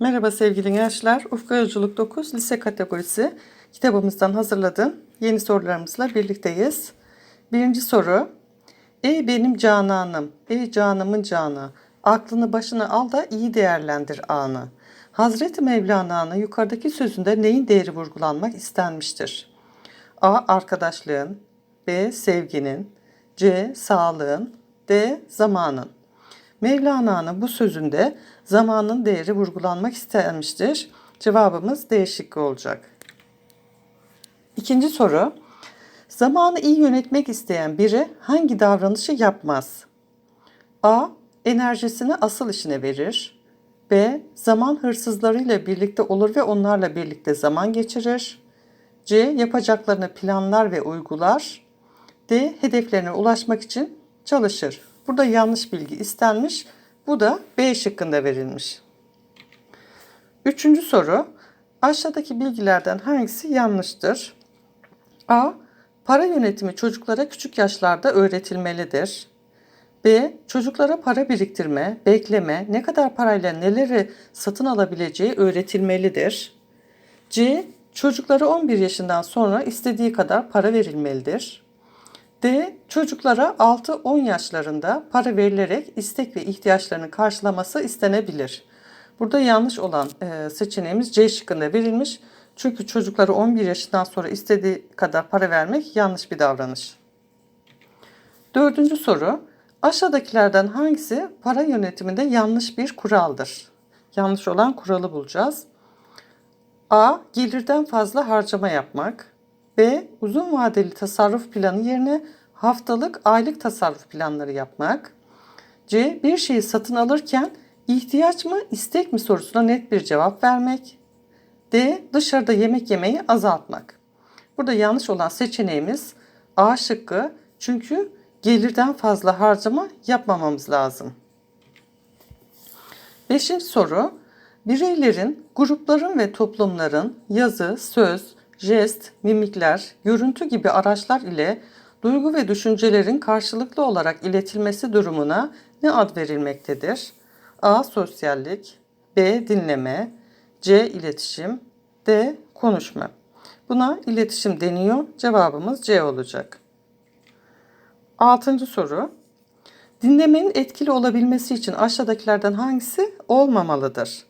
Merhaba sevgili gençler. Ufka Yolculuk 9 lise kategorisi kitabımızdan hazırladığım yeni sorularımızla birlikteyiz. Birinci soru. Ey benim cananım, ey canımın canı, aklını başına al da iyi değerlendir anı. Hazreti Mevlana'nın yukarıdaki sözünde neyin değeri vurgulanmak istenmiştir? A. Arkadaşlığın, B. Sevginin, C. Sağlığın, D. Zamanın. Mevlana'nın bu sözünde zamanın değeri vurgulanmak istenmiştir. Cevabımız D şıkkı olacak. İkinci soru. Zamanı iyi yönetmek isteyen biri hangi davranışı yapmaz? A. Enerjisini asıl işine verir. B. Zaman hırsızlarıyla birlikte olur ve onlarla birlikte zaman geçirir. C. Yapacaklarını planlar ve uygular. D. Hedeflerine ulaşmak için çalışır. Burada yanlış bilgi istenmiş. Bu da B şıkkında verilmiş. Üçüncü soru. Aşağıdaki bilgilerden hangisi yanlıştır? A. Para yönetimi çocuklara küçük yaşlarda öğretilmelidir. B. Çocuklara para biriktirme, bekleme, ne kadar parayla neleri satın alabileceği öğretilmelidir. C. Çocuklara 11 yaşından sonra istediği kadar para verilmelidir. D. Çocuklara 6-10 yaşlarında para verilerek istek ve ihtiyaçlarını karşılaması istenebilir. Burada yanlış olan e, seçeneğimiz C şıkkında verilmiş. Çünkü çocuklara 11 yaşından sonra istediği kadar para vermek yanlış bir davranış. Dördüncü soru. Aşağıdakilerden hangisi para yönetiminde yanlış bir kuraldır? Yanlış olan kuralı bulacağız. A. Gelirden fazla harcama yapmak. B. Uzun vadeli tasarruf planı yerine haftalık, aylık tasarruf planları yapmak. C. Bir şeyi satın alırken ihtiyaç mı, istek mi sorusuna net bir cevap vermek. D. Dışarıda yemek yemeyi azaltmak. Burada yanlış olan seçeneğimiz A şıkkı. Çünkü gelirden fazla harcama yapmamamız lazım. Beşinci soru. Bireylerin, grupların ve toplumların yazı, söz, jest, mimikler, görüntü gibi araçlar ile duygu ve düşüncelerin karşılıklı olarak iletilmesi durumuna ne ad verilmektedir? A. Sosyallik B. Dinleme C. İletişim D. Konuşma. Buna iletişim deniyor. Cevabımız C olacak. Altıncı soru. Dinlemenin etkili olabilmesi için aşağıdakilerden hangisi olmamalıdır?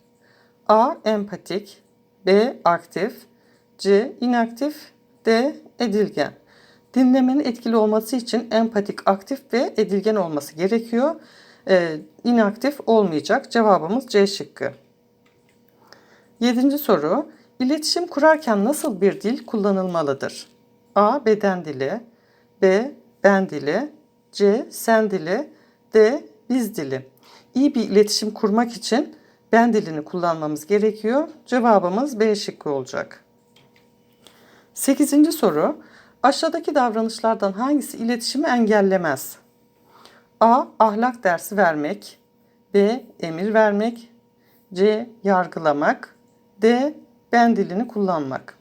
A. Empatik B. Aktif C. inaktif D. Edilgen. Dinlemenin etkili olması için empatik, aktif ve edilgen olması gerekiyor. Ee, inaktif olmayacak. Cevabımız C şıkkı. Yedinci soru. İletişim kurarken nasıl bir dil kullanılmalıdır? A. Beden dili B. Ben dili C. Sen dili D. Biz dili. İyi bir iletişim kurmak için ben dilini kullanmamız gerekiyor. Cevabımız B şıkkı olacak. Sekizinci soru. Aşağıdaki davranışlardan hangisi iletişimi engellemez? A. Ahlak dersi vermek. B. Emir vermek. C. Yargılamak. D. Ben dilini kullanmak.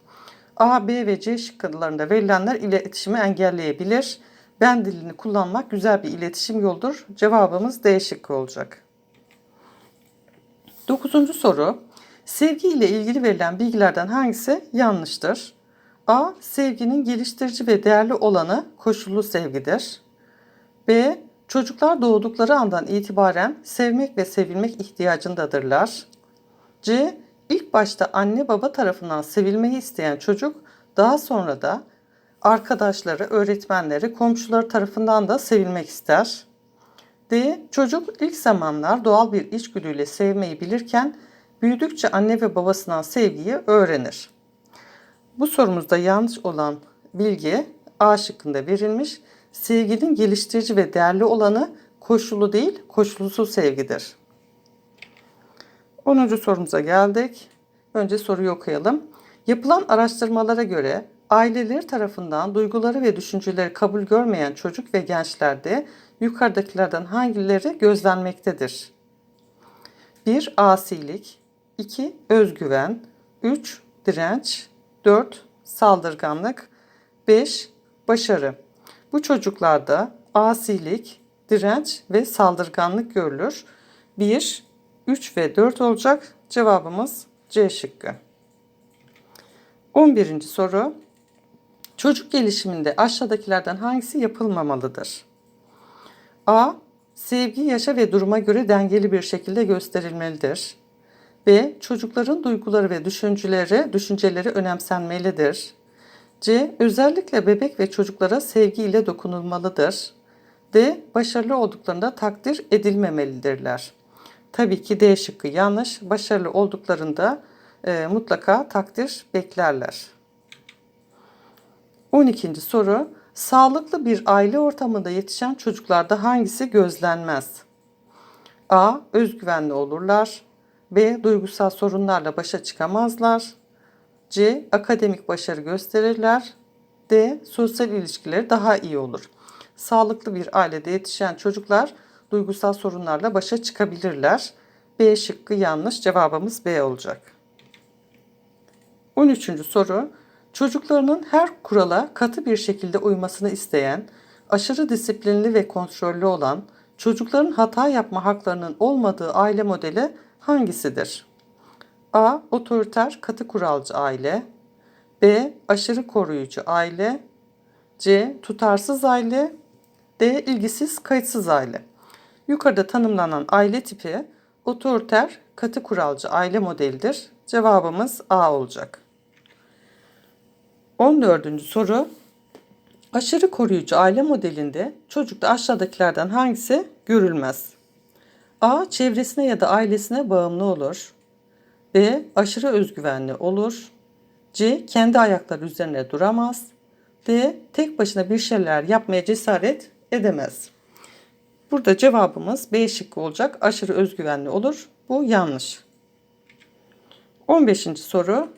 A, B ve C şıklarında verilenler iletişimi engelleyebilir. Ben dilini kullanmak güzel bir iletişim yoldur. Cevabımız D şıkkı olacak. Dokuzuncu soru. Sevgi ile ilgili verilen bilgilerden hangisi yanlıştır? A. Sevginin geliştirici ve değerli olanı koşullu sevgidir. B. Çocuklar doğdukları andan itibaren sevmek ve sevilmek ihtiyacındadırlar. C. İlk başta anne baba tarafından sevilmeyi isteyen çocuk daha sonra da arkadaşları, öğretmenleri, komşuları tarafından da sevilmek ister. D. Çocuk ilk zamanlar doğal bir içgüdüyle sevmeyi bilirken büyüdükçe anne ve babasından sevgiyi öğrenir. Bu sorumuzda yanlış olan bilgi A şıkkında verilmiş. Sevginin geliştirici ve değerli olanı koşulu değil, koşulsuz sevgidir. 10. sorumuza geldik. Önce soruyu okuyalım. Yapılan araştırmalara göre aileleri tarafından duyguları ve düşünceleri kabul görmeyen çocuk ve gençlerde yukarıdakilerden hangileri gözlenmektedir? 1. Asilik 2. Özgüven 3. Direnç 4. Saldırganlık 5. Başarı Bu çocuklarda asilik, direnç ve saldırganlık görülür. 1. 3 ve 4 olacak. Cevabımız C şıkkı. 11. soru. Çocuk gelişiminde aşağıdakilerden hangisi yapılmamalıdır? A. Sevgi yaşa ve duruma göre dengeli bir şekilde gösterilmelidir. B. Çocukların duyguları ve düşünceleri, düşünceleri önemsenmelidir. C. Özellikle bebek ve çocuklara sevgiyle dokunulmalıdır. D. Başarılı olduklarında takdir edilmemelidirler. Tabii ki D şıkkı yanlış. Başarılı olduklarında e, mutlaka takdir beklerler. 12. soru. Sağlıklı bir aile ortamında yetişen çocuklarda hangisi gözlenmez? A. Özgüvenli olurlar. B. Duygusal sorunlarla başa çıkamazlar. C. Akademik başarı gösterirler. D. Sosyal ilişkileri daha iyi olur. Sağlıklı bir ailede yetişen çocuklar duygusal sorunlarla başa çıkabilirler. B şıkkı yanlış. Cevabımız B olacak. 13. soru. Çocuklarının her kurala katı bir şekilde uymasını isteyen, aşırı disiplinli ve kontrollü olan, çocukların hata yapma haklarının olmadığı aile modeli hangisidir? A. Otoriter, katı kuralcı aile. B. Aşırı koruyucu aile. C. Tutarsız aile. D. ilgisiz, kayıtsız aile. Yukarıda tanımlanan aile tipi otoriter, katı kuralcı aile modelidir. Cevabımız A olacak. 14. soru. Aşırı koruyucu aile modelinde çocukta aşağıdakilerden hangisi görülmez? A. Çevresine ya da ailesine bağımlı olur. B. Aşırı özgüvenli olur. C. Kendi ayakları üzerine duramaz. D. Tek başına bir şeyler yapmaya cesaret edemez. Burada cevabımız B şıkkı olacak. Aşırı özgüvenli olur. Bu yanlış. 15. soru.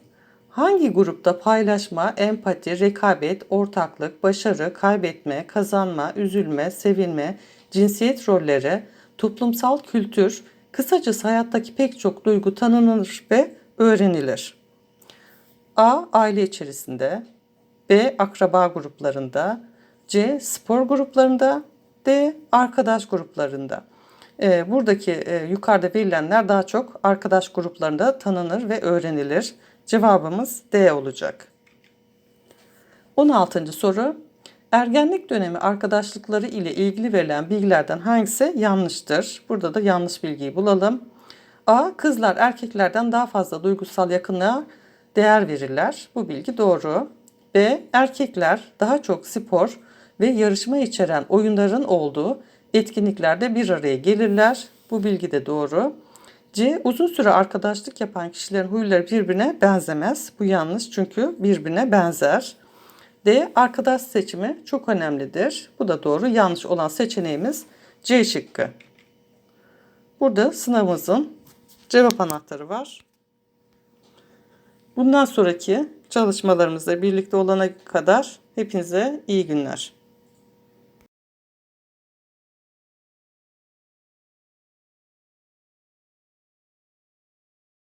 Hangi grupta paylaşma, empati, rekabet, ortaklık, başarı, kaybetme, kazanma, üzülme, sevinme, cinsiyet rolleri, toplumsal kültür, kısacası hayattaki pek çok duygu tanınır ve öğrenilir? A. Aile içerisinde B. Akraba gruplarında C. Spor gruplarında D. Arkadaş gruplarında. Ee, buradaki e, yukarıda verilenler daha çok arkadaş gruplarında tanınır ve öğrenilir. Cevabımız D olacak. 16. soru. Ergenlik dönemi arkadaşlıkları ile ilgili verilen bilgilerden hangisi yanlıştır? Burada da yanlış bilgiyi bulalım. A. Kızlar erkeklerden daha fazla duygusal yakınlığa değer verirler. Bu bilgi doğru. B. Erkekler daha çok spor ve yarışma içeren oyunların olduğu etkinliklerde bir araya gelirler. Bu bilgi de doğru. C. Uzun süre arkadaşlık yapan kişilerin huyları birbirine benzemez. Bu yanlış çünkü birbirine benzer. D. Arkadaş seçimi çok önemlidir. Bu da doğru. Yanlış olan seçeneğimiz C şıkkı. Burada sınavımızın cevap anahtarı var. Bundan sonraki çalışmalarımızda birlikte olana kadar hepinize iyi günler.